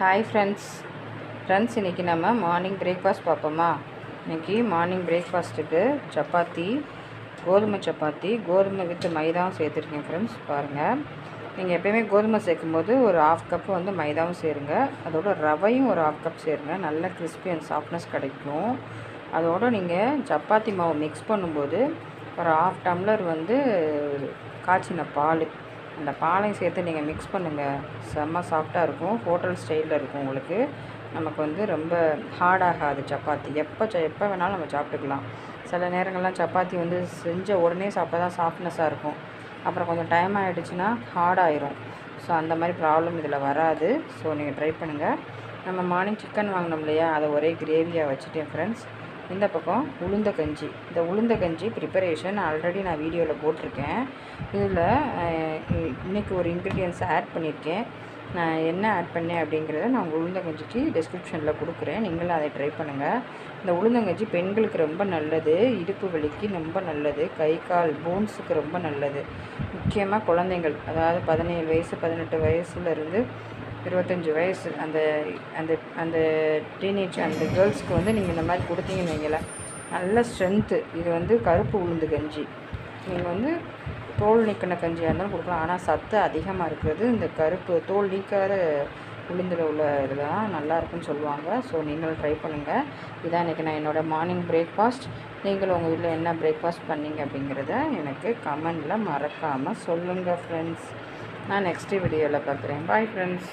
Hi friends friends இன்றைக்கி நம்ம morning breakfast பார்ப்போமா? இன்றைக்கி மார்னிங் பிரேக்ஃபாஸ்ட்டுக்கு சப்பாத்தி கோதுமை சப்பாத்தி கோதுமை வித் மைதாவும் சேர்த்துருக்கேன் ஃப்ரெண்ட்ஸ் பாருங்கள் நீங்கள் எப்போயுமே கோதுமை சேர்க்கும்போது ஒரு ஆஃப் கப் வந்து மைதாவும் சேருங்க. அதோட ரவையும் ஒரு ஆஃப் கப் சேருங்க. நல்ல கிறிஸ்பி அண்ட் சாஃப்ட்னஸ் கிடைக்கும். அதோடு நீங்கள் சப்பாத்தி மாவு மிக்ஸ் பண்ணும்போது ஒரு ஆஃப் டம்ளர் வந்து காய்ச்சின பால் அந்த பாலையும் சேர்த்து நீங்கள் மிக்ஸ் பண்ணுங்கள் செம்ம சாஃப்டாக இருக்கும். ஹோட்டல் ஸ்டைலில் இருக்கும் உங்களுக்கு. நமக்கு வந்து ரொம்ப ஹார்டாகாது சப்பாத்தி. எப்போ ச எப்போ வேணாலும் நம்ம சாப்பிட்டுக்கலாம். சில நேரங்கள்லாம் சப்பாத்தி வந்து செஞ்ச உடனே சாப்பிட்டா தான் சாஃப்ட்னஸாக இருக்கும். அப்புறம் கொஞ்சம் டைம் ஆகிடுச்சுன்னா ஹார்டாயிரும் ஸோ அந்த மாதிரி ப்ராப்ளம் இதில் வராது. ஸோ நீங்கள் ட்ரை பண்ணுங்கள் நம்ம மார்னிங் சிக்கன் வாங்கினோம் இல்லையா? அதை ஒரே கிரேவியாக வச்சுட்டேன் ஃப்ரெண்ட்ஸ் இந்த பக்கம் உளுந்த கஞ்சி. இந்த உளுந்த கஞ்சி ப்ரிப்பரேஷன் ஆல்ரெடி நான் வீடியோவில் போட்டிருக்கேன். இதில் இன்றைக்கி ஒரு இன்க்ரீடியன்ஸ் ஆட் பண்ணியிருக்கேன். நான் என்ன ஆட் பண்ணேன் அப்படிங்கிறத நான் உளுந்த கஞ்சிக்கு டிஸ்கிரிப்ஷனில் கொடுக்குறேன். நீங்களும் அதை ட்ரை பண்ணுங்கள் இந்த உளுந்தங்கஞ்சி பெண்களுக்கு ரொம்ப நல்லது. இடுப்பு வலிக்கு ரொம்ப நல்லது. கை கால் போன்ஸுக்கு ரொம்ப நல்லது. முக்கியமாக குழந்தைங்கள் அதாவது பதினேழு வயசு பதினெட்டு வயசுலேருந்து இருபத்தஞ்சி வயசு. அந்த அந்த அந்த டீனேஜ் அந்த கேர்ள்ஸ்க்கு வந்து நீங்கள் இந்த மாதிரி கொடுத்தீங்கன்னு வைங்களேன். நல்ல ஸ்ட்ரென்த்து இது வந்து கருப்பு உளுந்து கஞ்சி. நீங்கள் வந்து தோல் நீக்கின கஞ்சியாக இருந்தாலும் கொடுக்கலாம். ஆனால் சத்து அதிகமாக இருக்கிறது இந்த கருப்பு தோல் நீக்காத உளுந்தில் உள்ள இதெல்லாம் தான் நல்லாயிருக்குன்னு சொல்லுவாங்க. ஸோ நீங்களும் ட்ரை பண்ணுங்கள் இதான் இன்றைக்கி நான் என்னோடய மார்னிங் பிரேக்ஃபாஸ்ட் நீங்களும் உங்கள் வீட்டில் என்ன பிரேக்ஃபாஸ்ட் பண்ணீங்க அப்படிங்கிறத எனக்கு கமெண்டில் மறக்காமல் சொல்லுங்கள் ஃப்ரெண்ட்ஸ் நான் நெக்ஸ்ட் வீடியோவில் பார்க்குறேன். Bye friends